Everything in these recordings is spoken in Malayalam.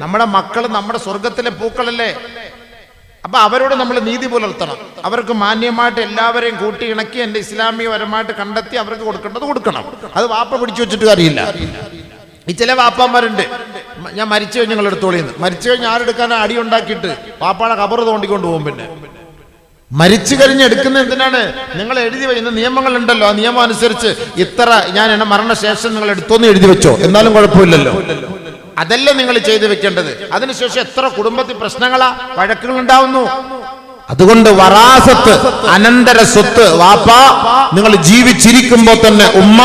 നമ്മുടെ മക്കൾ നമ്മുടെ സ്വർഗത്തിലെ പൂക്കളല്ലേ? അപ്പൊ അവരോട് നമ്മൾ നീതി പുലർത്തണം. അവർക്ക് മാന്യമായിട്ട് എല്ലാവരെയും കൂട്ടി ഇണക്കി എന്റെ ഇസ്ലാമികപരമായിട്ട് കണ്ടെത്തി അവർക്ക് കൊടുക്കേണ്ടത് കൊടുക്കണം. അത് വാപ്പ പിടിച്ചു വെച്ചിട്ട് കാര്യമില്ല ഈ ചില വാപ്പാന്മാരുണ്ട്. ഞാൻ മരിച്ചു കഴിഞ്ഞ് നിങ്ങൾ എടുത്തോളിന്ന് മരിച്ചു കഴിഞ്ഞ് ആരെടുക്കാൻ അടി ഉണ്ടാക്കിയിട്ട്? വാപ്പാടെ കബർ തോണ്ടിക്കൊണ്ട് പോകും പിന്നെ. മരിച്ചു കഴിഞ്ഞ് എടുക്കുന്ന എന്തിനാണ്? നിങ്ങൾ എഴുതി വെ- ഇന്ന് നിയമങ്ങളുണ്ടല്ലോ. ആ നിയമം അനുസരിച്ച് ഇത്ര ഞാൻ എന്നെ മരണശേഷം നിങ്ങൾ എടുത്തോന്ന് എഴുതി വെച്ചോ. എന്നാലും കുഴപ്പമില്ലല്ലോ. അതല്ല നിങ്ങൾ ചെയ്തു വെക്കേണ്ടത്? അതിനുശേഷം എത്ര കുടുംബത്തിൽ പ്രശ്നങ്ങളാ? വഴക്കുകൾ ഉണ്ടാവുന്നു. അതുകൊണ്ട് വറാസത്ത് അനന്തര സ്വത്ത് വാപ്പ നിങ്ങൾ ജീവിച്ചിരിക്കുമ്പോ തന്നെ ഉമ്മ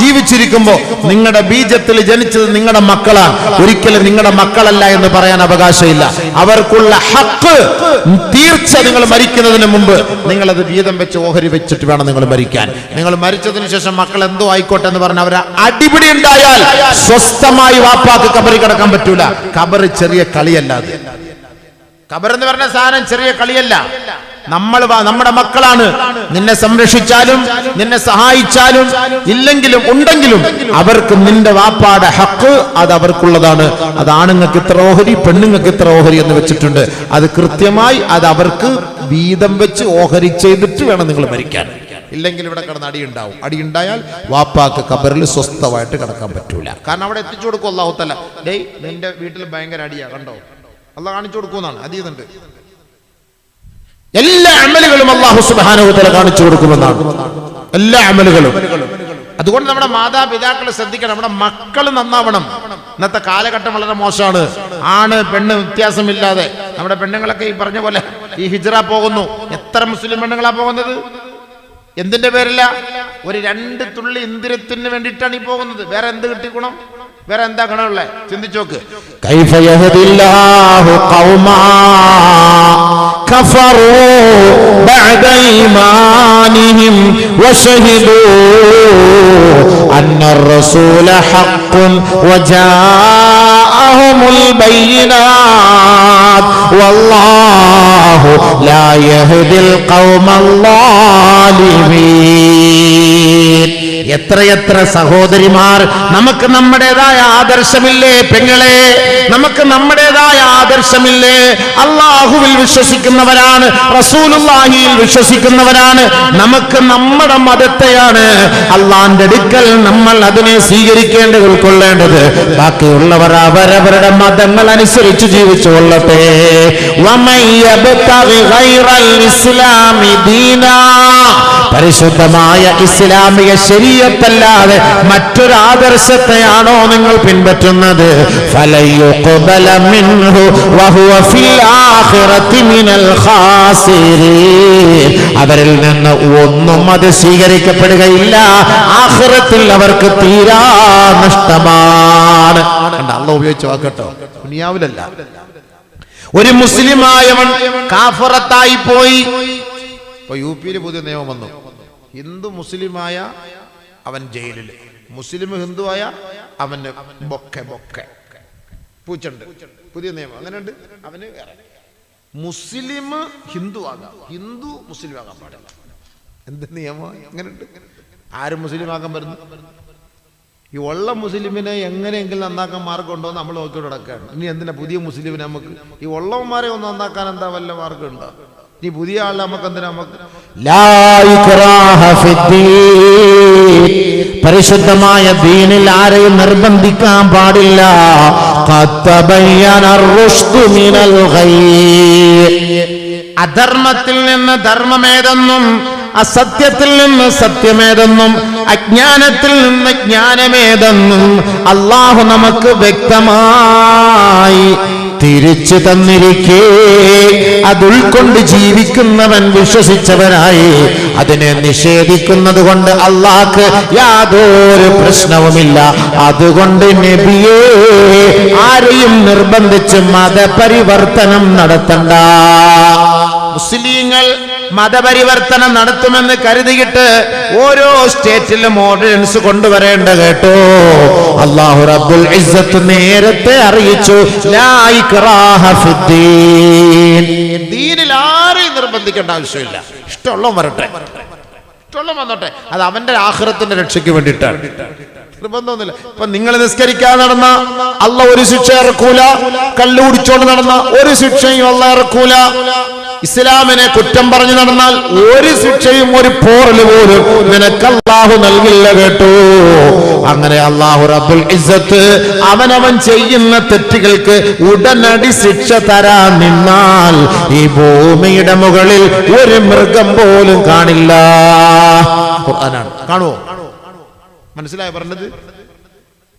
ജീവിച്ചിരിക്കുമ്പോ നിങ്ങളുടെ ബീജത്തിൽ ജനിച്ചത് നിങ്ങളുടെ മക്കളാണ്. ഒരിക്കലും നിങ്ങളുടെ മക്കളല്ല എന്ന് പറയാൻ അവകാശമില്ല. അവർക്കുള്ള ഹക്ക് തീർച്ച നിങ്ങൾ മരിക്കുന്നതിന് മുമ്പ് നിങ്ങൾ അത് വീതം വെച്ച് ഓഹരി വെച്ചിട്ട് വേണം നിങ്ങൾ മരിക്കാൻ. നിങ്ങൾ മരിച്ചതിന് ശേഷം മക്കൾ എന്തോ ആയിക്കോട്ടെ എന്ന് പറഞ്ഞ അവരെ അടിപിടി ഉണ്ടായാൽ സ്വസ്ഥമായി വാപ്പാക്ക് കബറി കിടക്കാൻ പറ്റൂല. കബറി ചെറിയ കളിയല്ലാതെ ഖബർ എന്ന് പറഞ്ഞ സാധനം ചെറിയ കളിയല്ല. നമ്മൾ നമ്മുടെ മക്കളാണ്. നിന്നെ സംരക്ഷിച്ചാലും നിന്നെ സഹായിച്ചാലും ഇല്ലെങ്കിലും ഉണ്ടെങ്കിലും അവർക്ക് നിന്റെ വാപ്പാടെ ഹക്ക് അത് അവർക്കുള്ളതാണ്. അത് ആണുങ്ങൾക്ക് ഇത്ര ഓഹരി പെണ്ണുങ്ങൾക്ക് ഇത്ര ഓഹരി എന്ന് വെച്ചിട്ടുണ്ട്. അത് കൃത്യമായി അത് അവർക്ക് വീതം വെച്ച് ഓഹരി ചെയ്തിട്ട് വേണം നിങ്ങൾ മരിക്കാൻ. ഇല്ലെങ്കിൽ ഇവിടെ കിടന്ന് അടി ഉണ്ടാവും അടി ഉണ്ടായാൽ വാപ്പാക്ക് കബറിൽ സ്വസ്ഥമായിട്ട് കിടക്കാൻ പറ്റൂല. കാരണം അവിടെ എത്തിച്ചു കൊടുക്കും അള്ളാഹുത്തല്ല ഡേയ് നിന്റെ വീട്ടിൽ ഭയങ്കര അടിയാ കണ്ടോ? അള്ളാഹ് കാണിച്ചു കൊടുക്കുമെന്നാണ്. അതീതുണ്ട് എല്ലാ അമലുകളും അള്ളാഹു സുബാനുഭവത്തിലെ കാണിച്ചു കൊടുക്കുമെന്നാണ്. എല്ലാ അമലുകളും. അതുകൊണ്ട് നമ്മുടെ മാതാപിതാക്കൾ ശ്രദ്ധിക്കണം. നമ്മുടെ മക്കൾ നന്നാവണം. ഇന്നത്തെ കാലഘട്ടം വളരെ മോശമാണ്. ആണ് പെണ്ണ് വ്യത്യാസമില്ലാതെ. നമ്മുടെ പെണ്ണുങ്ങളൊക്കെ ഈ പറഞ്ഞ പോലെ ഈ ഹിജറ പോകുന്നു. എത്ര മുസ്ലിം പെണ്ണുങ്ങളാ പോകുന്നത്? എന്തിന്റെ പേരില്ല ഒരു രണ്ട് തുള്ളി ഇന്ദിരത്തിന് വേണ്ടിയിട്ടാണ് ഈ പോകുന്നത്. വേറെ എന്ത് കിട്ടി ഗുണം വേറെ എന്താ ഗുണമുള്ളത് ചിന്തിച്ചോക്ക് كيف يهدي الله قوما كفروا بعد إيمانهم وشهدوا أن الرسول حق وجاءهم البينات والله لا يهدي القوم الظالمين എത്രയെത്ര സഹോദരിമാർ? നമുക്ക് നമ്മുടേതായ ആദർശമില്ലേ പെങ്ങളെ? നമുക്ക് നമ്മുടേതായ ആദർശമില്ലേ? അള്ളാഹുവിൽ വിശ്വസിക്കുന്നവരാണ് റസൂലുല്ലാഹിയിൽ വിശ്വസിക്കുന്നവരാണ്. നമുക്ക് നമ്മുടെ മതത്തെയാണ് അള്ളാന്റെ അടുക്കൽ നമ്മൾ അതിനെ സ്വീകരിക്കേണ്ടത് ഉൾക്കൊള്ളേണ്ടത്. ബാക്കിയുള്ളവർ അവരവരുടെ മതങ്ങൾ അനുസരിച്ച് ജീവിച്ചു കൊള്ളട്ടെ. ഇസ്ലാമി ദീനാ. പരിശുദ്ധമായ ഇസ്ലാമിക ശരീരത്തല്ലാതെ മറ്റൊരു ആദർശത്തെയാണോ നിങ്ങൾ പിൻപറ്റുന്നത്? അവരിൽ നിന്ന് ഒന്നും അത് സ്വീകരിക്കപ്പെടുകയില്ല. ആഹ്റത്തിൽ അവർക്ക് തീരാ നഷ്ടമാണ്. അല്ല ഉപയോഗിച്ച വാക്കട്ടോ ദുനിയാവിലല്ല. ഒരു മുസ്ലിമായവൻ കാഫറത്തായി പോയി. ഇപ്പൊ യു പിയിൽ പുതിയ നിയമം വന്നു. ഹിന്ദു മുസ്ലിമായ അവൻ ജയിലിൽ മുസ്ലിം ഹിന്ദുവായ അവന് ബൊക്കെ ബൊക്കെ. പൂച്ചണ്ട്. പുതിയ നിയമം. അങ്ങനെയുണ്ട്. അവന് വേറെ. മുസ്ലിം ഹിന്ദു ആകാം ഹിന്ദു മുസ്ലിം ആകാൻ പാടില്ല. എന്ത് നിയമം? അങ്ങനെയുണ്ട്. ആരും മുസ്ലിം ആക്കാൻ പറ്റുന്നു ഈ ഉള്ള മുസ്ലിമിനെ എങ്ങനെയെങ്കിലും നന്നാക്കാൻ മാർഗമുണ്ടോ നമ്മൾ നോക്കി നടക്കുകയാണ്. ഇനി എന്തിനാ പുതിയ മുസ്ലിമിനെ നമുക്ക്? ഈ ഉള്ളവന്മാരെ ഒന്ന് നന്നാക്കാൻ എന്താ വല്ല മാർഗമുണ്ടോ? ഇനി പുതിയ ആളെ നമുക്ക് എന്തിനാ നമുക്ക്. പരിശുദ്ധമായ ദീനിൽ ആരെയും നിർബന്ധിക്കാൻ പാടില്ല. അധർമ്മത്തിൽ നിന്ന് ധർമ്മമേതെന്നും അസത്യത്തിൽ നിന്ന് സത്യമേതെന്നും അജ്ഞാനത്തിൽ നിന്ന് ജ്ഞാനമേതെന്നും അള്ളാഹു നമുക്ക് വ്യക്തമായി തിരിച്ചു തന്നിരിക്കേ. അത് ഉൾക്കൊണ്ട് ജീവിക്കുന്നവൻ വിശ്വസിച്ചവനായി. അതിനെ നിഷേധിക്കുന്നത് കൊണ്ട് അള്ളാഹ്ക്ക് യാതൊരു പ്രശ്നവുമില്ല. അതുകൊണ്ട് നബിയേ ആരെയും നിർബന്ധിച്ച് മതപരിവർത്തനം നടത്തണ്ട. മുസ്ലിങ്ങൾ മതപരിവർത്തനം നടത്തുമെന്ന് കരുതിയിട്ട് ഓരോ സ്റ്റേറ്റിലും ഓർഡിനൻസ് കൊണ്ടുവരേണ്ട കേട്ടോ. അള്ളാഹു റബ്ബുൽ ഇസ്സത്ത് നേരത്തെ അറിയിച്ചു ദീനിൽ ആരെയും നിർബന്ധിക്കേണ്ട ആവശ്യമില്ല. ഇഷ്ടമുള്ള വരട്ടെ. ഇഷ്ടമുള്ള വന്നോട്ടെ. അത് അവന്റെ ആഹ്റത്തിന്റെ രക്ഷയ്ക്ക് വേണ്ടിയിട്ടാണ്. നിർബന്ധമൊന്നുമില്ല. ഇപ്പൊ നിങ്ങൾ നിസ്കരിക്കാൻ നടന്ന അല്ല ഒരു ശിക്ഷ ഇറക്കൂല. കല്ലുപിടിച്ചോണ്ട് നടന്ന ഒരു ശിക്ഷയും അല്ല ഇറക്കൂല. ഇസ്ലാമിനെ കുറ്റം പറഞ്ഞു നടന്നാൽ ഒരു ശിക്ഷയും ഒരു പോറൽ പോലും നിനക്ക് അള്ളാഹു നൽകില്ല കേട്ടോ. അങ്ങനെ അള്ളാഹു റബ്ബുൽ ഇസ്സത്ത് അവനവൻ ചെയ്യുന്ന തെറ്റുകൾക്ക് ഉടനടി ശിക്ഷ തരാൻ നിന്നാൽ ഈ ഭൂമിയുടെ മുകളിൽ ഒരു മൃഗം പോലും കാണില്ല. കാണുവോ? മനസ്സിലായോ പറഞ്ഞത്?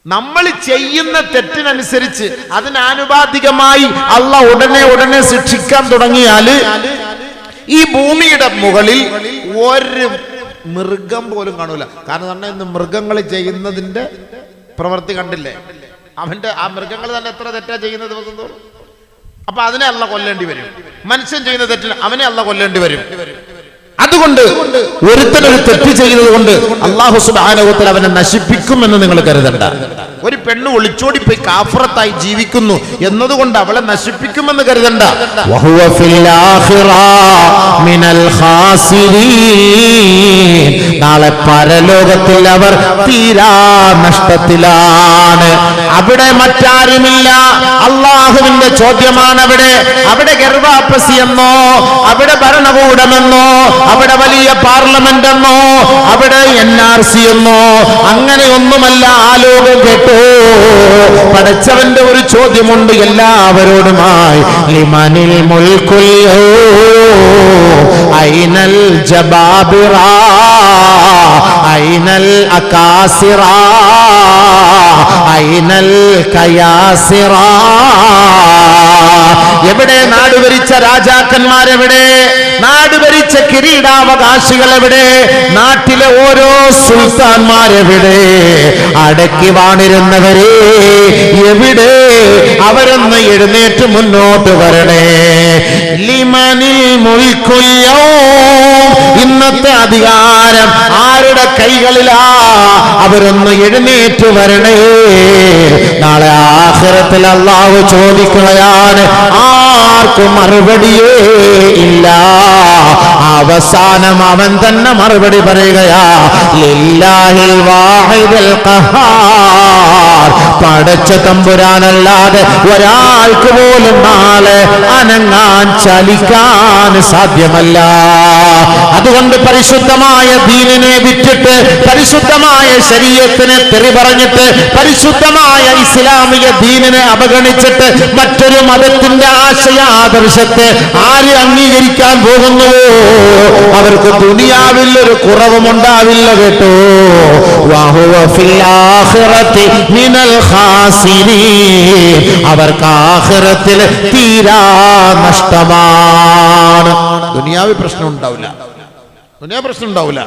നമ്മൾ ചെയ്യുന്ന തെറ്റിനനുസരിച്ച് അതിനാനുപാതികമായി അല്ല ഉടനെ ഉടനെ ശിക്ഷിക്കാൻ തുടങ്ങിയാൽ ഈ ഭൂമിയുടെ മുകളിൽ ഒരു മൃഗം പോലും കാണൂല. കാരണം തന്നെ ഇന്ന് മൃഗങ്ങൾ ചെയ്യുന്നതിന്റെ പ്രവൃത്തി കണ്ടില്ലേ? അവന്റെ ആ മൃഗങ്ങൾ തന്നെ എത്ര തെറ്റാ ചെയ്യുന്ന ദിവസം തോറും അപ്പൊ അതിനെ അല്ല കൊല്ലേണ്ടി വരും. മനുഷ്യൻ ചെയ്യുന്ന തെറ്റിന് അവനെ അല്ല കൊല്ലേണ്ടി വരും. അതുകൊണ്ട് ഒരുത്തനൊരു തെറ്റ് ചെയ്യുന്നത് കൊണ്ട് അള്ളാഹു സുബാനവത്തിൽ അവനെ നശിപ്പിക്കുമെന്ന് നിങ്ങൾ കരുതണ്ട. ഒരു പെണ്ണ് ഒളിച്ചോടി പോയി കാഫറത്തായി ജീവിക്കുന്നു എന്നതുകൊണ്ട് അവളെ നശിപ്പിക്കുമെന്ന് കരുതണ്ട. നാളെ പരലോകത്തിൽ അവർ തീരാ നഷ്ടത്തിലാണ്. അവിടെ മറ്റാരുമില്ല. അള്ളാഹുവിന്റെ ചോദ്യമാണ് അവിടെ. അവിടെ ഗർഭാപ്പസി എന്നോ അവിടെ ഭരണകൂടമെന്നോ അവിടെ വലിയ പാർലമെന്റ് എന്നോ അവിടെ എൻ ആർ സി എന്നോ അങ്ങനെയൊന്നുമല്ല ആ ലോകം കേട്ട്. പടച്ചവന്റെ ഒരു ചോദ്യമുണ്ട് എല്ലാവരോടുമായി. ലിമനിൽ മുൽക്കുൽ ഐനൽ ജബാബിറ ഐനൽ അകാസിറ ഐനൽ കയാസിറ. എവിടെ നാടുവരിച്ച രാജാക്കന്മാരെവിടെ? നാട് ഭരിച്ച കിരീടാവകാശികൾ എവിടെ നാട്ടിലെ ഓരോ സുൽത്താൻമാരെവിടെ? അടക്കി വാണിരുന്നവരെ എവിടെ? അവരൊന്ന് എഴുന്നേറ്റ് മുന്നോട്ട് വരണേ. ലിമനിൽ മുൽക്കുയ്യോ? ഇന്നത്തെ അധികാരം ആരുടെ കൈകളിലാ? അവരൊന്ന് എഴുന്നേറ്റ് വരണേ. നാളെ ആഖിറത്തിൽ അള്ളാഹു ചോദിക്കുകയാണ് ആർക്കും മറുപടിയേ ഇല്ല. അവസാനം അവൻ തന്നെ മറുപടി പറയുകയാ ലില്ലാഹിൽ വാഹിദുൽ ഖഹാർ. തമ്പുരാനല്ലാതെ ഒരാൾക്ക് പോലും നാളെ അനങ്ങാൻ ചലിക്കാൻ സാധ്യമല്ല. അതുകൊണ്ട് പരിശുദ്ധമായ ദീനിനെ വിറ്റിട്ട് പരിശുദ്ധമായ ശരീരത്തിനെ തെറി പറഞ്ഞിട്ട് പരിശുദ്ധമായ ഇസ്ലാമിക ദീനിനെ അവഗണിച്ചിട്ട് മറ്റൊരു മതത്തിന്റെ ആശയ ആദർശത്തെ ആര് അംഗീകരിക്കാൻ പോകുന്നുവോ? അവർക്ക് ദുനിയാവിൽ ഒരു കുറവും ഉണ്ടാവില്ല കേട്ടോ. അവർക്ക് ആഹ്റത്തിൽ തീരാ നഷ്ടമാണ്. ദുനിയാവ് പ്രശ്നം ഉണ്ടാവില്ല. ദുനിയാ പ്രശ്നം ഉണ്ടാവില്ല.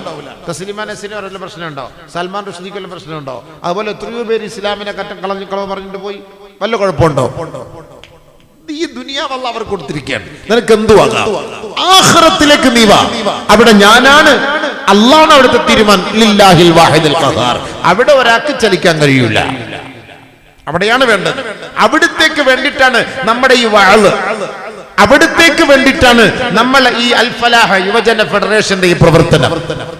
തസ്ലിമാൻ നസീനെ പ്രശ്നം ഉണ്ടോ? സൽമാൻ റുഷ്ദിക്ക് പ്രശ്നം ഉണ്ടോ? അതുപോലെ എത്രയോ പേര് ഇസ്ലാമിനെ കറ്റം കളഞ്ഞു കളവ് പറഞ്ഞിട്ട് പോയി. വല്ല കുഴപ്പമുണ്ടോ? ഈ ദുനിയാവല്ല അവർ കൊടുത്തിരിക്കുകയാണ്. നിനക്ക് എന്തുവാകാം ആഹ്റത്തിലേക്ക് നീ വാ. അവിടെ ഞാനാണ്. അള്ളാണ് അവിടുത്തെ തീരുമാനം. അവിടെ ഒരാൾക്ക് ചലിക്കാൻ കഴിയൂല അവിടെയാണ് വേണ്ടത്. അവിടത്തേക്ക് വേണ്ടിയിട്ടാണ് നമ്മുടെ ഈ വാൾ. അവിടത്തേക്ക് വേണ്ടിയിട്ടാണ് നമ്മൾ ഈ അൽഫലാഹ യുവജന ഫെഡറേഷന്റെ ഈ പ്രവർത്തനം.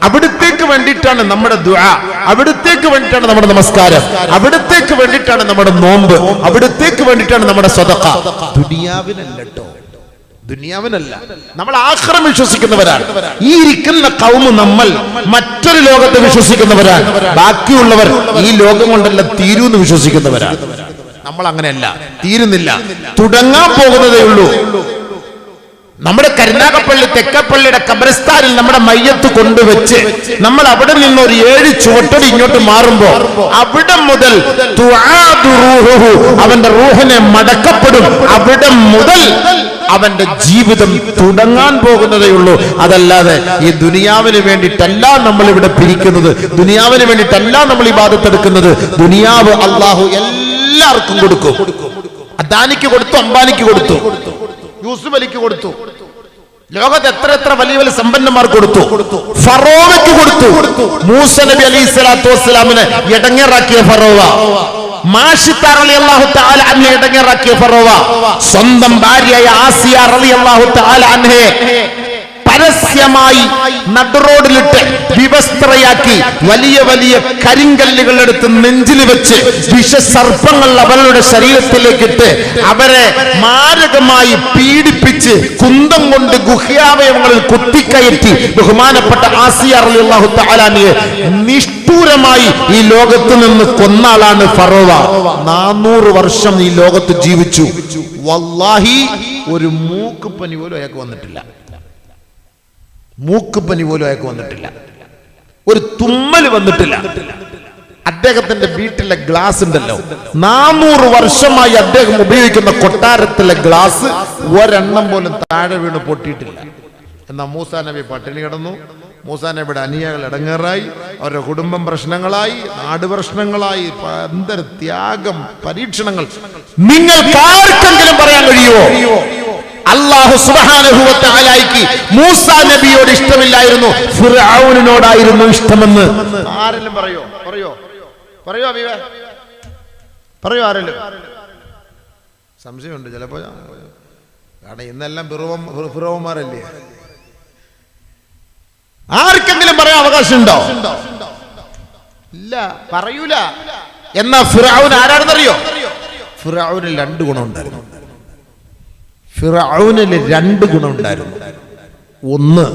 അവിടത്തേക്ക് വേണ്ടിയിട്ടാണ് നമ്മുടെ ദുആ. അവിടത്തേക്ക് വേണ്ടിയിട്ടാണ് നമ്മുടെ നമസ്കാരം. അവിടത്തേക്ക് വേണ്ടിയിട്ടാണ് നമ്മുടെ നോമ്പ്. അവിടത്തേക്ക് വേണ്ടിയിട്ടാണ് നമ്മുടെ സ്വതക്ക. ദുനിയാവിനല്ല ദുനിയാവിനല്ല. നമ്മൾ ആഹ്റം വിശ്വസിക്കുന്നവരാണ്. ഈ ഇരിക്കുന്ന കൗമ് നമ്മൾ മറ്റൊരു ലോകത്തെ വിശ്വസിക്കുന്നവരാണ്. ബാക്കിയുള്ളവർ ഈ ലോകം കൊണ്ടല്ല തീരൂന്ന് വിശ്വസിക്കുന്നവരാണ്. നമ്മൾ അങ്ങനെയല്ല തീരുന്നില്ല. തുടങ്ങാൻ പോകുന്നതേ ഉള്ളൂ. നമ്മുടെ കരുനാഗപ്പള്ളി തെക്കപ്പള്ളിയുടെ കബരസ്ഥാനിൽ നമ്മുടെ മയ്യത്ത് കൊണ്ടുവച്ച് നമ്മൾ അവിടെ നിന്ന് ഒരു ഏഴ് ചുവട്ടടി ഇങ്ങോട്ട് മാറുമ്പോ അവിടെ മുതൽ അവന്റെ റൂഹിനെ മടക്കപ്പെടും. അവിടെ മുതൽ അവന്റെ ജീവിതം തുടങ്ങാൻ പോകുന്നതേ ഉള്ളൂ. അതല്ലാതെ ഈ ദുനിയാവിന് വേണ്ടിയിട്ടല്ല നമ്മൾ ഇവിടെ പിരിക്കുന്നത്. ദുനിയാവിന് വേണ്ടിയിട്ടല്ല നമ്മൾ ഈ ബാധത്തെടുക്കുന്നത് ദുനിയാവ് അള്ളാഹു എല്ലാവർക്കും കൊടുക്കും. അദാനിക്ക് കൊടുത്തു അംബാനിക്ക് കൊടുത്തു. യൂസുഫ് അലിക്ക് കൊടുത്തു. ലോകത്ത് എത്ര എത്ര വലിയ വലിയ സമ്പന്നന്മാർ കൊടുത്തു. ഫറോവയ്ക്ക് കൊടുത്തു. മൂസ നബി അലൈഹി സ്വലാത്തു വസ്സലാമിനെ ഇടങ്ങേറാക്കിയ ഫറോവ. അലി ഇടങ്ങേറാക്കിയ ഫറോവ. സ്വന്തം ഭാര്യയായ ആസിയ അലി അള്ളാഹു താല അന്നെ പരസ്യമായി നടുറോഡിലിട്ട് വിവസ്ത്രയാക്കി വലിയ വലിയ കരിങ്കല്ലുകൾ എടുത്ത് നെഞ്ചിൽ വെച്ച് വിഷസർപ്പങ്ങൾ അവരുടെ ശരീരത്തിലേക്കിട്ട് അവരെ മാരകമായി പീഡിപ്പിച്ച് കുന്തം കൊണ്ട് ഗുഹ്യാവയവങ്ങളിൽ കുത്തിക്കയറ്റി ബഹുമാനപ്പെട്ട ആസിയ അള്ളാഹു നിഷ്ഠൂരമായി ഈ ലോകത്ത് നിന്ന് കൊന്നാളാണ് ഫറോവ. നാനൂറ് വർഷം ഈ ലോകത്ത് ജീവിച്ചു. വല്ലാഹി ഒരു മൂക്ക് പനി പോലും അയാൾക്ക് വന്നിട്ടില്ല. മൂക്കുപ്പനി പോലും അയാൾക്ക് വന്നിട്ടില്ല. ഒരു തുമ്മൽ വന്നിട്ടില്ല. അദ്ദേഹത്തിന്റെ വീട്ടിലെ ഗ്ലാസ് ഉണ്ടല്ലോ. നാനൂറ് വർഷമായി അദ്ദേഹം ഉപയോഗിക്കുന്ന കൊട്ടാരത്തിലെ ഗ്ലാസ് ഒരെണ്ണം പോലും താഴെ വീണ് പൊട്ടിയിട്ടില്ല. എന്നാൽ മൂസാ നബി പട്ടിണി കിടന്നു. മൂസാ നബിയുടെ അനിയകൾ ഇടങ്ങേറായി. അവരുടെ കുടുംബം പ്രശ്നങ്ങളായി. നാട് പ്രശ്നങ്ങളായി. എന്തൊരു ത്യാഗം പരീക്ഷണങ്ങൾ. നിങ്ങൾക്ക് ആർക്കെങ്കിലും പറയാൻ കഴിയുമോ? അള്ളാഹു സുബാനുഭവത്താലായിക്ക് മൂസ നബിയോട് ഇഷ്ടമില്ലായിരുന്നു. ഫിറൌനോടായിരുന്നു ഇഷ്ടമെന്ന്. ആരെങ്കിലും പറയോ? പറയോ? പറയോ പറയോ ആരെങ്കിലും? സംശയമുണ്ട് ചിലപ്പോ കാരണം ഇന്നെല്ലാം പിറവന്മാരല്ലേ ആർക്കെങ്കിലും പറയാൻ അവകാശമുണ്ടോ? ഇല്ല പറയൂല. എന്നാ ഫിറൌൻ ആരാണെന്നറിയോ? ഫിറൌന് രണ്ട് ഗുണമുണ്ടായിരുന്നു. ഫിറൌനിൽ രണ്ട് ഗുണമുണ്ടായിരുന്നു. ഒന്ന്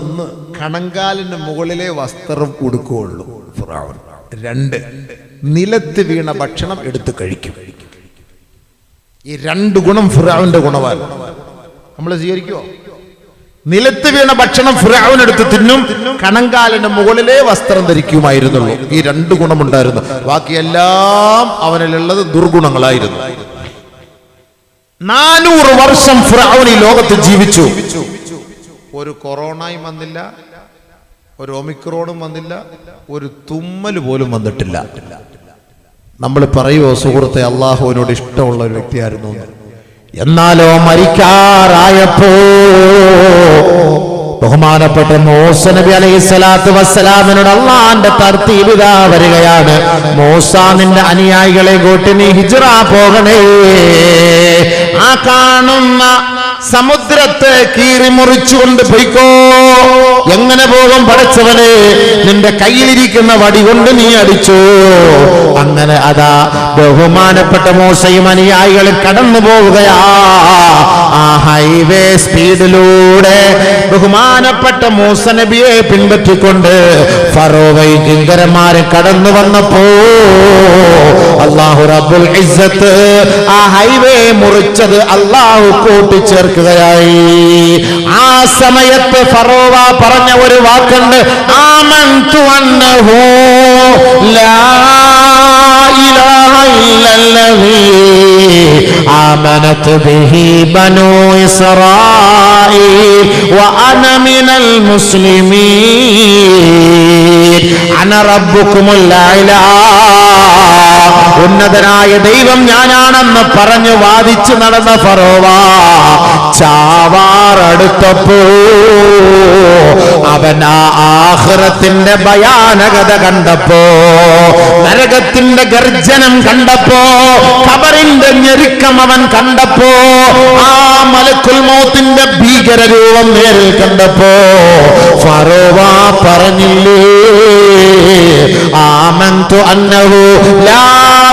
കണങ്കാലിന് മുകളിലെ വസ്ത്രം ഉടുക്കുകയുള്ളൂ ഫിറഔൻ രണ്ട് നിലത്ത് വീണ ഭക്ഷണം എടുത്ത് കഴിക്കും. ഈ രണ്ട് ഗുണം ഫിറാവിന്റെ ഗുണമാണ്. നമ്മൾ സ്വീകരിക്കുമോ നിലത്ത് വീണ ഭക്ഷണം ഫിറാവിനെടുത്ത് തിന്നും കണങ്കാലിന് മുകളിലെ വസ്ത്രം ധരിക്കുമായിരുന്നുള്ളൂ. ഈ രണ്ട് ഗുണമുണ്ടായിരുന്നു. ബാക്കിയെല്ലാം അവനിലുള്ളത് ദുർഗുണങ്ങളായിരുന്നു. നാനൂറ് വർഷം ഫിറൌൻ ഈ ലോകത്ത് ജീവിച്ചു ഒരു കൊറോണയും വന്നില്ല ഒരു ഒമിക്രോണും വന്നില്ല ഒരു തുമ്മൽ പോലും വന്നിട്ടില്ല നമ്മൾ പറയുമോ സുഹൃത്തെ അള്ളാഹുവിനോട് ഇഷ്ടമുള്ള ഒരു വ്യക്തിയായിരുന്നു എന്ന്? എന്നാലോ മരിക്കാറായപ്പോ ബഹുമാനപ്പെട്ട മോസ നബി അലൈഹി സ്വലാത്തു വസ്സലാമിനോട് അള്ളാന്റെ തർത്തീപിതാ വരികയാണ്. മോസ നിന്റെ അനുയായികളെ കൂട്ടി നീ ഹിജ്റ പോകണേ. ആ കാണുന്ന സമുദ്രത്തെ കീറി മുറിച്ചുകൊണ്ട് പൊയ്ക്കോ. എങ്ങനെ പോകും പടച്ചവനെ? നിന്റെ കയ്യിലിരിക്കുന്ന വടി കൊണ്ട് നീ അടിച്ചു. അങ്ങനെ അതാ ബഹുമാനപ്പെട്ട മോശയും അനുയായികളും കടന്നു പോവുകയാ ആ ഹൈവേ സ്പീഡിലൂടെ ബഹുമാനപ്പെട്ട മൂസ നബിയെ പിൻപറ്റിക്കൊണ്ട് ഫറോ വൈകിങ്കരന്മാരെ കടന്നു വന്നപ്പോ അള്ളാഹു റബ്ബുൽ ഇസ്സത്ത് ആ ഹൈവേ മുറിച്ചത് അള്ളാഹു കൂട്ടിച്ചേർക്കുകയായി. ആ സമയത്ത് ഫറോവ പറഞ്ഞ ഒരു വാക്കുണ്ട് ആമന്തു അന്നഹു ലാ إلا الذي آمنت به بنو إسرائيل وأنا من المسلمين. أنا ربكم الأعلى ഉന്നതനായ ദൈവം ഞാനാണെന്ന് പറഞ്ഞു വാദിച്ചു നടന്ന ഫറോവ ചാവാറടുത്തപ്പോ അവൻ ആ ആഹ്റത്തിന്റെ ഭയാനകത കണ്ടപ്പോ നരകത്തിന്റെ ഗർജനം കണ്ടപ്പോ കബറിന്റെ ഞെരുക്കം അവൻ കണ്ടപ്പോ ആ മലക്കുൽ മോത്തിന്റെ ഭീകര രൂപം നേരിൽ കണ്ടപ്പോ ഫറോവ പറഞ്ഞില്ലേ ആമന്തു അന്നവു ലാ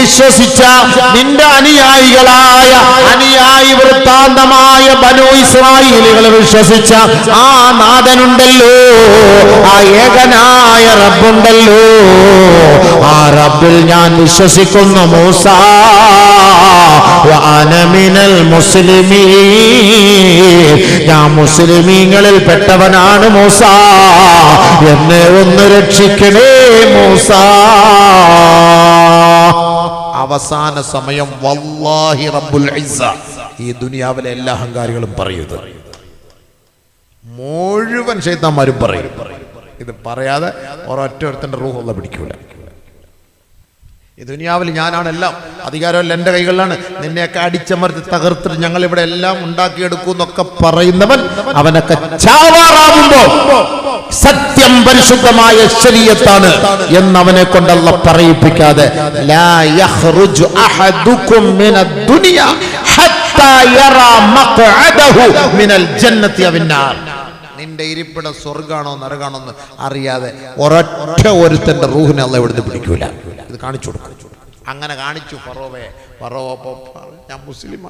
വിശ്വസിച്ച നിന്റെ അനുയായികളായ അനുയായി വൃത്താന്തമായ ബനു ഇസ്രായേലുകൾ വിശ്വസിച്ച ആ നാഥനുണ്ടല്ലോ ആ ഏകനായ റബ്ബുണ്ടല്ലോ. ആ റബ്ബിൽ ഞാൻ വിശ്വസിക്കുന്നു മൂസ അനമിനൽ മുസ്ലിമീ ഞാൻ മുസ്ലിമീങ്ങളിൽ പെട്ടവനാണ് മൂസ എന്നെ ഒന്ന് രക്ഷിക്കണേ മൂസ. അവസാന സമയം വല്ലാഹി റബ്ബുൽ ഈ ദുനിയാവിലെ എല്ലാ അഹങ്കാരികളും പറയുന്നത് മുഴുവൻ ശൈത്താന്മാരും പറയും. ഇത് പറയാതെ ഒരൊറ്റ ഒരുത്തന്റെ റൂഹുള്ള പിടിക്കൂല. ഈ ദുനിയാവിൽ ഞാനാണെല്ലാം അധികാരമല്ല എന്റെ കൈകളിലാണ്. നിന്നെയൊക്കെ അടിച്ചമർത്തി തകർത്തിട്ട് ഞങ്ങൾ ഇവിടെ എല്ലാം ഉണ്ടാക്കിയെടുക്കൂന്നൊക്കെ പറയുന്നവൻ അവനൊക്കെ ചാവാറാകുമ്പോ സത്യം പരിശുദ്ധമായ ശരീരത്താണ് എന്ന് അവനെ കൊണ്ടല്ല പറയിപ്പിക്കാതെ. നിന്റെ ഇരിപ്പിടം സ്വർഗാണോ നരകാണോ എന്ന് അറിയാതെ ഒരൊറ്റ ഒരുത്തന്റെ റൂഹിനെ അല്ല എവിടുന്ന് പിടിക്കൂല. ഇത് കാണിച്ചു കൊടുക്കും. അങ്ങനെ കാണിച്ചു ഫറോവേ ഫറോവ ഞാൻ മുസ്ലിം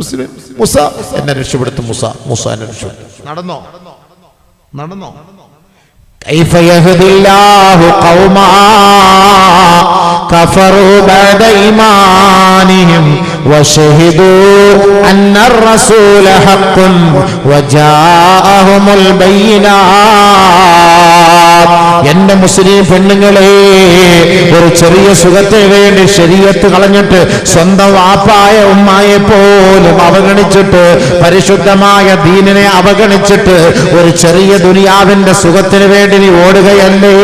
മുസ്ലിം മുസ എന്നെ രക്ഷപ്പെടുത്തും മുസ മുസ എന്നെ രക്ഷപ്പെടുത്തും. നടന്നോ? നടന്നോ كيف يهدي الله قوما كفروا بعد إيمانهم وشهدوا أن الرسول حق وجاءهم البينات എന്റെ മുസ്ലിം പെണ്ണുങ്ങളെ ഒരു ചെറിയ സുഖത്തെ വേണ്ടി ശരീരത്ത് കളഞ്ഞിട്ട് സ്വന്തം വാപ്പായ ഉമ്മായെ പോലും അവഗണിച്ചിട്ട് പരിശുദ്ധമായ ദീനിനെ അവഗണിച്ചിട്ട് ഒരു ചെറിയ ദുനിയാവിന്റെ സുഖത്തിന് വേണ്ടി നീ ഓടുകയല്ലേ?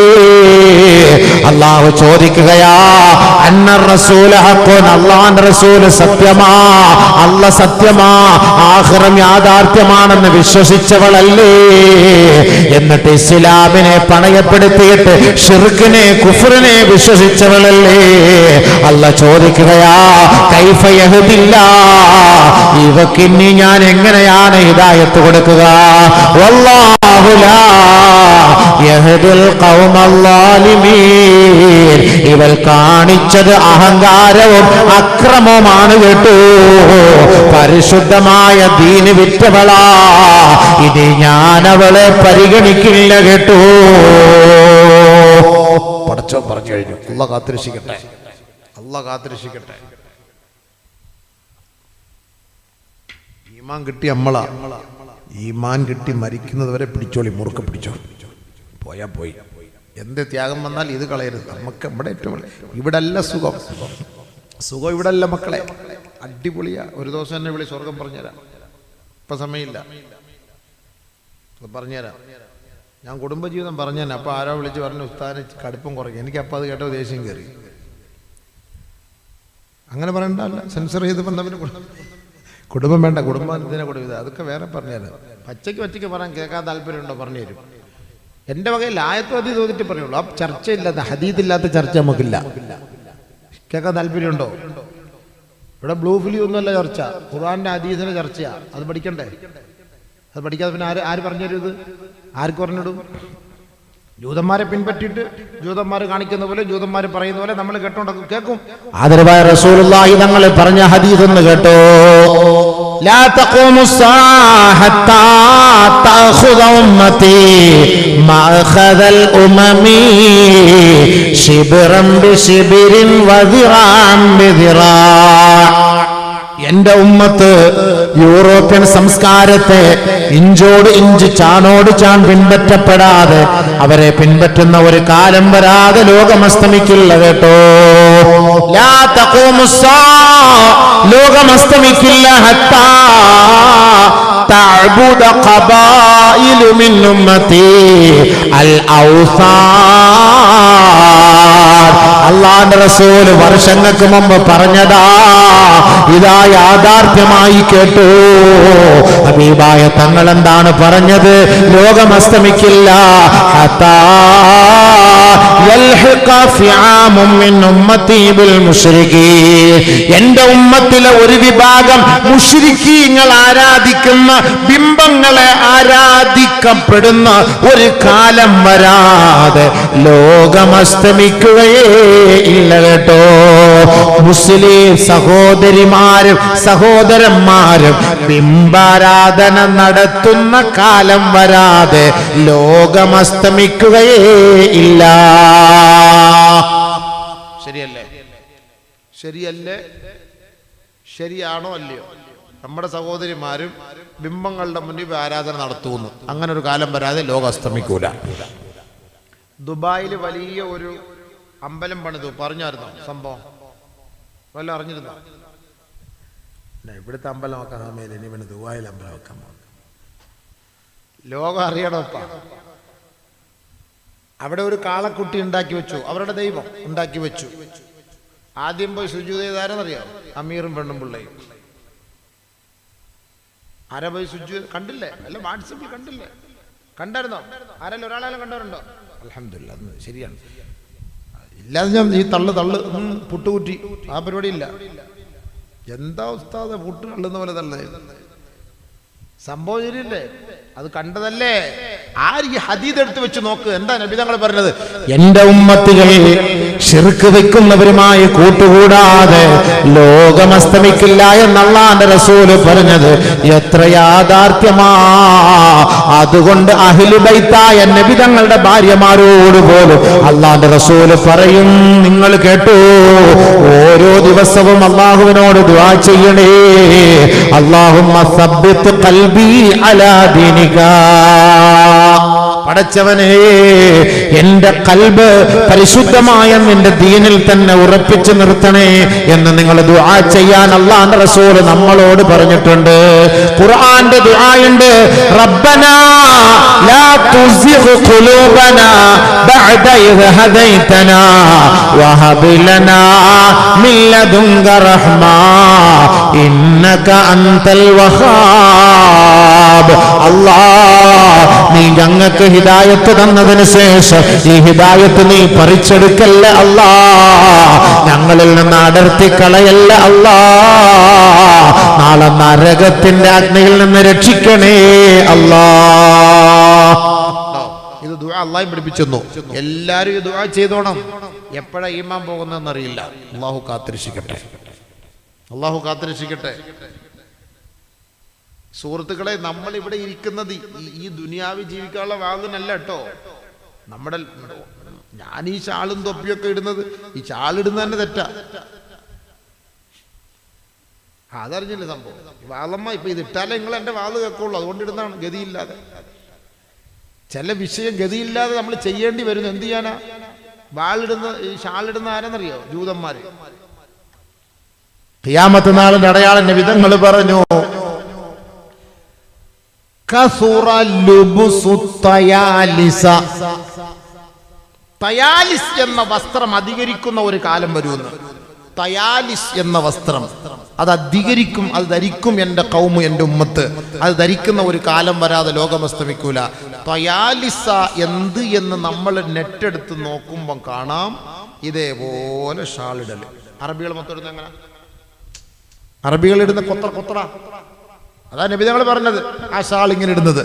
അള്ളാഹു ചോദിക്കുകയാ സത്യമാ സത്യമാ യാഥാർത്ഥ്യമാണെന്ന് വിശ്വസിച്ചവളല്ലേ? എന്നിട്ട് ഇസ്ലാമിനെ പണയപ്പെടുത്തിയിട്ട് ഷിർക്കിനെ കുഫറിനെ വിശ്വസിച്ചവളല്ലേ? അല്ല ചോദിക്കുകയാ കൈഫ യഹ്ദില്ല ഇവക്കിനി ഞാൻ എങ്ങനെയാണ് ഹിദായത്ത് കൊടുക്കുക? ഇവൾ കാണിച്ചത് അഹങ്കാരവും അക്രമവുമാണ് കേട്ടോ. പരിശുദ്ധമായ ദീന് വിറ്റവളാ. ഇത് ഞാൻ പരിഗണിക്കില്ല കേട്ടോ. പടച്ചോ പറഞ്ഞു കഴിഞ്ഞു. അല്ല കാത്തിരക്ഷിക്കട്ടെ. അല്ല കാത്തിരക്ഷിക്കട്ടെ. ഈമാൻ കിട്ടി അമ്മള. ഈമാൻ കിട്ടി മരിക്കുന്നത് വരെ പിടിച്ചോളി മുറുക്ക പിടിച്ചോ. പോയാ പോയി. എന്ത് ത്യാഗം വന്നാൽ ഇത് കളയരുത്. നമുക്ക് നമ്മുടെ ഏറ്റവും ഇവിടെ അല്ല സുഖം. സുഖം ഇവിടെ അല്ല മക്കളെ. അടിപൊളിയാ. ഒരു ദിവസം എന്നെ വിളി സ്വർഗം പറഞ്ഞുതരാം. ഇപ്പൊ സമയമില്ല. പറഞ്ഞുതരാം. ഞാൻ കുടുംബജീവിതം പറഞ്ഞു തന്നെ അപ്പോൾ ആരോ വിളിച്ച് പറഞ്ഞു ഉസ്താന് കടുപ്പം കുറയ്ക്കും എനിക്ക് അപ്പോൾ അത് കേട്ടോ ദേഷ്യം കയറി. അങ്ങനെ പറയണ്ടല്ല സെൻസർ ചെയ്ത് പറഞ്ഞവന് കുടുംബം. വേണ്ട കുടുംബത്തിനെ കൊടുക്കുക അതൊക്കെ വേറെ പറഞ്ഞുതരാം പച്ചയ്ക്ക് പച്ചയ്ക്ക് പറയാൻ കേൾക്കാൻ താല്പര്യമുണ്ടോ പറഞ്ഞു തരും. എന്റെ വകയിൽ ആയത്തും അതി തോന്നിട്ട് പറയുള്ളൂ. ആ ചർച്ചയില്ലാത്ത ഹദീദില്ലാത്ത ചർച്ച നമുക്കില്ല. കേൾക്കാൻ താല്പര്യമുണ്ടോ? ഇവിടെ ബ്ലൂ ഫിലി ഒന്നുമല്ല ചർച്ച. ഖുറാന്റെ അതീതിന്റെ ചർച്ചയാണ് അത് പഠിക്കണ്ടേ? അത് പഠിക്കാതെ പിന്നെ ആര് ആര് പറഞ്ഞുതരുത് ആർക്ക് പറഞ്ഞിടും ജൂതന്മാരെ പിൻപറ്റിയിട്ട് ജൂതന്മാർ കാണിക്കുന്ന പോലെ ജൂതന്മാർ പറയുന്ന പോലെ നമ്മൾ കേട്ടോണ്ട് കേൾക്കും ആദരവായ റസൂലുള്ളാഹി തങ്ങൾ പറഞ്ഞ ഹദീസ് എന്ന് കേട്ടോ. ലാ തഖൂമു സാഹത്താ തഖുദ ഉമ്മതി മാഖദൽ ഉമമി ശിബറൻ ബിശിബിരിൻ വദിറാൻ ബിദിറാ എന്റെ ഉമ്മത്ത് യൂറോപ്യൻ സംസ്കാരത്തെ ഇഞ്ചോട് ഇഞ്ച് ചാണോട് ചാൺ പിൻപറ്റപ്പെടാതെ അവരെ പിൻപറ്റുന്ന ഒരു കാലം വരാതെ ലോകം അസ്തമിക്കില്ല കേട്ടോ ലാ തഖൂമു الساعة. ലോകം അസ്തമിക്കില്ല ഹത്താ تعبد قبائل من أمتي الأوثان അള്ളാന്റെ റസൂൽ വർഷങ്ങൾക്ക് മുമ്പ് പറഞ്ഞതാ. ഇതാ യാഥാർത്ഥ്യമായി കേട്ടു. അബീബായ തങ്ങൾ എന്താണ് പറഞ്ഞത്? ലോകം അസ്തമിക്കില്ല. എന്റെ ഉമ്മത്തിലെ ഒരു വിഭാഗം മുഷിരിക്കീങ്ങൾ ആരാധിക്കുന്ന ബിംബങ്ങളെ ആരാധിക്കപ്പെടുന്ന ഒരു കാലം വരാതെ ലോകം അസ്തമി അസ്തമിക്കുകയേ ഇല്ല കേട്ടോ. മുസ്ലിം സഹോദരിമാരും സഹോദരന്മാരും ബിംബാരാധന നടത്തുന്ന കാലം വരാതെ ലോകമസ്തമിക്കുകയേ ഇല്ല. ശരിയല്ലേ? ശരിയല്ലേ? ശരിയാണോ അല്ലയോ? നമ്മുടെ സഹോദരിമാരും ബിംബങ്ങളുടെ മുന്നിൽ ആരാധന നടത്തുന്നു. അങ്ങനെ ഒരു കാലം വരാതെ ലോകം അസ്തമിക്കൂല ദുബായിൽ വലിയ ഒരു അമ്പലം പണിതു പറഞ്ഞായിരുന്നോ? സംഭവം. വല്ല അറിഞ്ഞിരുന്നോ? ഇവിടുത്തെ അമ്പലം വെക്കാൻ സമയത്ത് ഇനി പിന്നെ ദുബായിൽ അമ്പലം വെക്കാൻ പോകുന്നു. ലോകം അറിയണോപ്പ അവിടെ ഒരു കാളക്കുട്ടി ഉണ്ടാക്കി വെച്ചു അവരുടെ ദൈവം ഉണ്ടാക്കി വെച്ചു. ആദ്യം പോയി സുജൂത് ചെയ്താരെന്നറിയോ അമീറും പെണ്ണും പിള്ളയും ആരാ പോയി സുജു? കണ്ടില്ലേ? അല്ല വാട്സപ്പിൽ കണ്ടില്ലേ? കണ്ടായിരുന്നോ? ആരെല്ലാം ഒരാളെല്ലാം കണ്ടവരുണ്ടോ? അലഹമില്ല ശരിയാണ്. ഇല്ലാതെ ഞാൻ ഈ തള്ളു തള്ളു പുട്ടുകുറ്റി ആ പരിപാടി ഇല്ല എന്താ ഉസ്താദ് പുട്ട് തള്ളുന്ന പോലെ തള്ളു? സംഭവം ശരിയല്ലേ? അത് കണ്ടതല്ലേ? ആര് ഈ ഹദീദ് എടുത്ത് വെച്ച് നോക്ക്? എന്താ നബി തങ്ങൾ പറഞ്ഞത്? എന്റെ ഉമ്മത്തികൾ ഷിർക്ക് വെക്കുന്നവരുമായി കൂട്ടുകൂടാതെ ലോകം അസ്തമിക്കില്ല എന്നല്ലാന്റെ റസൂൽ പറഞ്ഞത് എത്ര യാഥാർത്ഥ്യമാ? അതുകൊണ്ട് അഹിലുബൈത്തായ നബി തങ്ങളുടെ ഭാര്യമാരോട് പോലും അള്ളാന്റെ റസൂൽ പറയും. നിങ്ങൾ കേട്ടു? ഓരോ ദിവസവും അള്ളാഹുവിനോട് ദുആ ചെയ്യണേ. അള്ളാഹുമ്മ കൽബി അലാദിനിക അലാ ദീനിക. പടച്ചവനെ എന്റെ കൽബ് പരിശുദ്ധമായ നിന്റെ ദീനിൽ തന്നെ ഉറപ്പിച്ചു നിർത്തണേ എന്ന് നിങ്ങൾ ദുആ ചെയ്യാൻ അള്ളാന്റെ റസൂൽ നമ്മളോട് പറഞ്ഞിട്ടുണ്ട്. ഖുർആന്റെ ദുആയുണ്ട് റബ്ബനാ ലാ തുസിഗ് ഖുലൂബനാ ബഅദ ഇദ് ഹദൈതനാ വഹബ് ലനാ മിൻ ലദുങ്ക റഹ്മ ഇന്നക അൻതൽ വഹാബ്. അല്ലാഹ് നീ ഞങ്ങൾക്ക് ഹിദായത്ത് തന്നതിന് ശേഷം ഈ ഹിദായത്ത് നീ പറിച്ചെടുക്കല്ല അല്ലാ. ഞങ്ങളിൽ നിന്ന് അടർത്തി കളയല്ല അല്ലാ. നാളെ നരകത്തിന്റെ അഗ്നിയിൽ നിന്ന് രക്ഷിക്കണേ അല്ലാ. ഇത് ദുആ അള്ളാഹി പഠിപ്പിച്ചെന്നു എല്ലാരും ഈ ദുആ ചെയ്തോണം. എപ്പോഴാ ഈമാൻ പോകുന്നതെന്നറിയില്ല. അള്ളാഹു കാത്തിരിക്കട്ടെ അള്ളാഹു കാത്തിരക്ഷിക്കട്ടെ. സുഹൃത്തുക്കളെ നമ്മൾ ഇവിടെ ഇരിക്കുന്നത് ഈ- ദുനിയാവി ജീവിക്കാനുള്ള വാതിനല്ല കേട്ടോ. നമ്മുടെ ഞാൻ ഈ ചാളും തൊപ്പിയൊക്കെ ഇടുന്നത് ഈ ചാളിടുന്നത് തന്നെ തെറ്റാ. അതറിഞ്ഞില്ല സംഭവം? വാളമ്മ ഇപ്പൊ ഇത് ഇട്ടാലേ നിങ്ങൾ എന്റെ വാൾ കേൾക്കുള്ളൂ അതുകൊണ്ട് ഇടുന്നതാണ് ഗതിയില്ലാതെ. ചില വിഷയം ഗതിയില്ലാതെ നമ്മൾ ചെയ്യേണ്ടി വരുന്നു എന്ത് ചെയ്യാനാ? വാളിടുന്ന ഈ ഷാളിടുന്ന ആരെന്നറിയോ? ജൂതന്മാര്. ഖിയാമത്ത് നാളിന്റെ അടയാളന്റെ വിധങ്ങൾ പറഞ്ഞു. തയാലിസ. എന്ന വസ്ത്രം അധികരിക്കുന്ന ഒരു കാലം വരുമെന്ന്. തയാലിസ് എന്ന വസ്ത്രം. അത് അധികരിക്കും അത് ധരിക്കും എന്റെ കൗമ് എന്റെ ഉമ്മത്ത്. അത് ധരിക്കുന്ന ഒരു കാലം വരാതെ ലോകം അസ്തമിക്കൂല. തയാലിസ എന്ത് എന്ന് നമ്മൾ നെറ്റെടുത്ത് നോക്കുമ്പോൾ കാണാം. ഇതേപോലെ ഷാളിടൽ അറബികൾ മൊത്തം ഇടുന്ന എങ്ങനെ? അറബികൾ ഇടുന്ന കൊത്ര കൊത്ര അതാ നബി ഞങ്ങൾ പറഞ്ഞത് ആ ഷാൾ ഇങ്ങനെ ഇടുന്നത്.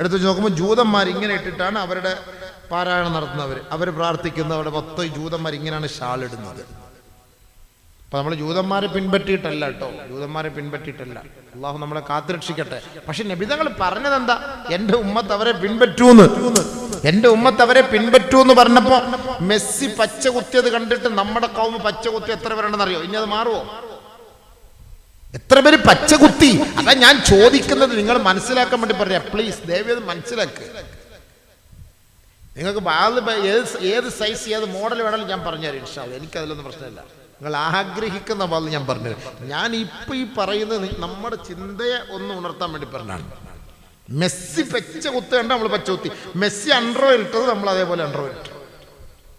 എടുത്ത് വെച്ച് നോക്കുമ്പോൾ ജൂതന്മാർ ഇങ്ങനെ ഇട്ടിട്ടാണ് അവരുടെ പാരായണം നടത്തുന്നവർ അവർ പ്രാർത്ഥിക്കുന്നവരുടെ മൊത്തം ഈ ജൂതന്മാർ ഇങ്ങനെയാണ് ഷാൾ ഇടുന്നത്. അപ്പൊ നമ്മൾ ജൂതന്മാരെ പിൻപറ്റിയിട്ടല്ല കേട്ടോ ജൂതന്മാരെ പിൻപറ്റിയിട്ടല്ല. അള്ളാഹു നമ്മളെ കാത്തുരക്ഷിക്കട്ടെ. പക്ഷെ നബിതങ്ങൾ പറഞ്ഞത് എന്താ എന്റെ ഉമ്മത്ത് അവരെ പിൻപറ്റൂന്ന്. എന്റെ ഉമ്മത്ത് അവരെ പിൻപറ്റൂന്ന് പറഞ്ഞപ്പോൾ പറഞ്ഞപ്പോ മെസ്സി പച്ച കുത്തിയത് കണ്ടിട്ട് നമ്മുടെ കൗമ് പച്ച കുത്തി എത്ര പേരുണ്ടെന്ന് അറിയോ ഇനി അത് മാറുമോ എത്ര പേര് പച്ച കുത്തി അതാ ഞാൻ ചോദിക്കുന്നത് നിങ്ങൾ മനസ്സിലാക്കാൻ വേണ്ടി പറയാം. പ്ലീസ് ദയവേത് മനസ്സിലാക്ക്. നിങ്ങൾക്ക് ഏത് ഏത് സൈസ് ഏത് മോഡൽ വേണമെങ്കിലും ഞാൻ പറഞ്ഞുതരും ഇൻഷാ എനിക്ക് അതിലൊന്നും പ്രശ്നമില്ല. നിങ്ങൾ ആഗ്രഹിക്കുന്ന ബാൽ ഞാൻ പറഞ്ഞു ഞാൻ ഇപ്പൊ ഈ പറയുന്നത് നമ്മുടെ ചിന്തയെ ഒന്ന് ഉണർത്താൻ വേണ്ടി പറഞ്ഞാണ്. മെസ്സി പച്ച കുത്തേണ്ട നമ്മൾ പച്ച കുത്തി മെസ്സി അണ്ടർവെയർ ഇട്ടത് നമ്മൾ അതേപോലെ അണ്ടർവെയർ ഇട്ടു.